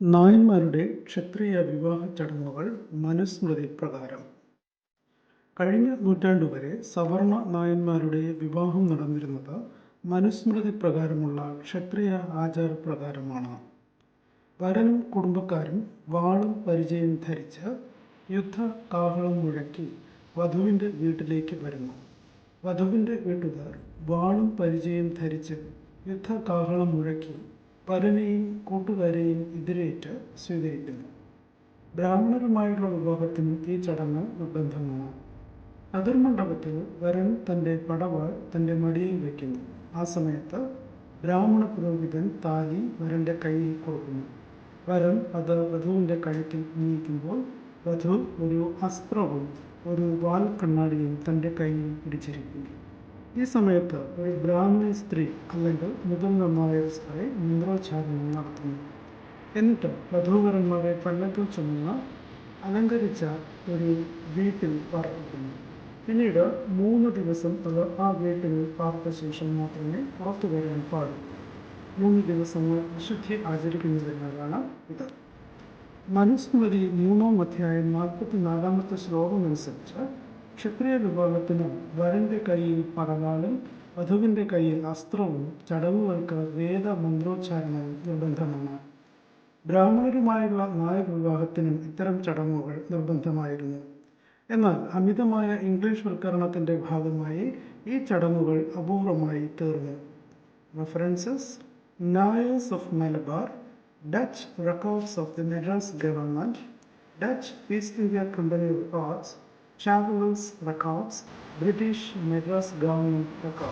നായന്മാരുടെ ക്ഷത്രിയ വിവാഹ ചടങ്ങുകൾ മനുസ്മൃതി പ്രകാരം. കഴിഞ്ഞ നൂറ്റാണ്ടുവരെ സവർണ നായന്മാരുടെ വിവാഹം നടന്നിരുന്നത് മനുസ്മൃതി പ്രകാരമുള്ള ക്ഷത്രിയ ആചാരപ്രകാരമാണ് വരനും കുടുംബക്കാരും വാളും പരിചയും ധരിച്ച് യുദ്ധ കാഹളം മുഴക്കി വധുവിന്റെ വീട്ടിലേക്ക് വരുന്നു. വധുവിന്റെ വീട്ടുകാർ വാളും പരിചയും ധരിച്ച് യുദ്ധ കാഹളം മുഴക്കി വരനെയും കൂട്ടുകാരെയും എതിരേറ്റ് സ്വീകരിക്കുന്നു. ബ്രാഹ്മണരുമായുള്ള വിവാഹത്തിന് ഈ ചടങ്ങ് നിർബന്ധമാണ്. അതിർമണ്ഡപത്തിൽ വരൻ തന്റെ പടവാൾ തന്റെ മടിയിൽ വയ്ക്കുന്നു. ആ സമയത്ത് ബ്രാഹ്മണ പുരോഹിതൻ താലി വരന്റെ കയ്യിൽ കൊടുക്കുന്നു. വരൻ അത് വധുവിന്റെ കഴുത്തിൽ നീക്കുമ്പോൾ വധു ഒരു അസ്ത്രവും ഒരു വാൽ കണ്ണാടിയും തന്റെ കയ്യിൽ പിടിച്ചിരിക്കുന്നു. ഈ സമയത്ത് ഒരു ബ്രാഹ്മണ സ്ത്രീ അല്ലെങ്കിൽ മുതിർന്ന സ്ത്രീ മന്ത്രോച്ചാരണം നടത്തുന്നു. എന്നിട്ട് വധൂവരന്മാരെ പല്ലക്കിൽ ചുമന്ന് അലങ്കരിച്ച ഒരു വീട്ടിൽ പാർപ്പിക്കുന്നു പിന്നീട് മൂന്ന് ദിവസം അത് ആ വീട്ടിൽ പാർത്ത ശേഷം മാത്രമേ പുറത്തു വരാൻ പാടൂ മൂന്ന് ദിവസങ്ങൾ വിശുദ്ധി ആചരിക്കുന്നതിനാലാണ് ഇത്. മനുസ്മൃതി മൂന്നാം അധ്യായം നാൽപ്പത്തി നാലാമത്തെ ശ്ലോകമനുസരിച്ച് ക്ഷത്രിയ വിഭാഗത്തിന് വരന്റെ കയ്യിൽ പടവാളും വധുവിന്റെ കയ്യിൽ അസ്ത്രവും ചടങ്ങുകൾക്ക് വേദ മന്ത്രോച്ചാരണവും നിർബന്ധമാണ്. ബ്രാഹ്മണരുമായുള്ള നായർ വിവാഹത്തിനും ഇത്തരം ചടങ്ങുകൾ നിർബന്ധമായിരുന്നു. എന്നാൽ അമിതമായ ഇംഗ്ലീഷ് വൽക്കരണത്തിന്റെ ഭാഗമായി ഈ ചടങ്ങുകൾ അപൂർവമായി തീർന്നു. References Nairs of Malabar Dutch records of the Madras government Dutch East India company of arts travellers records British Madras government records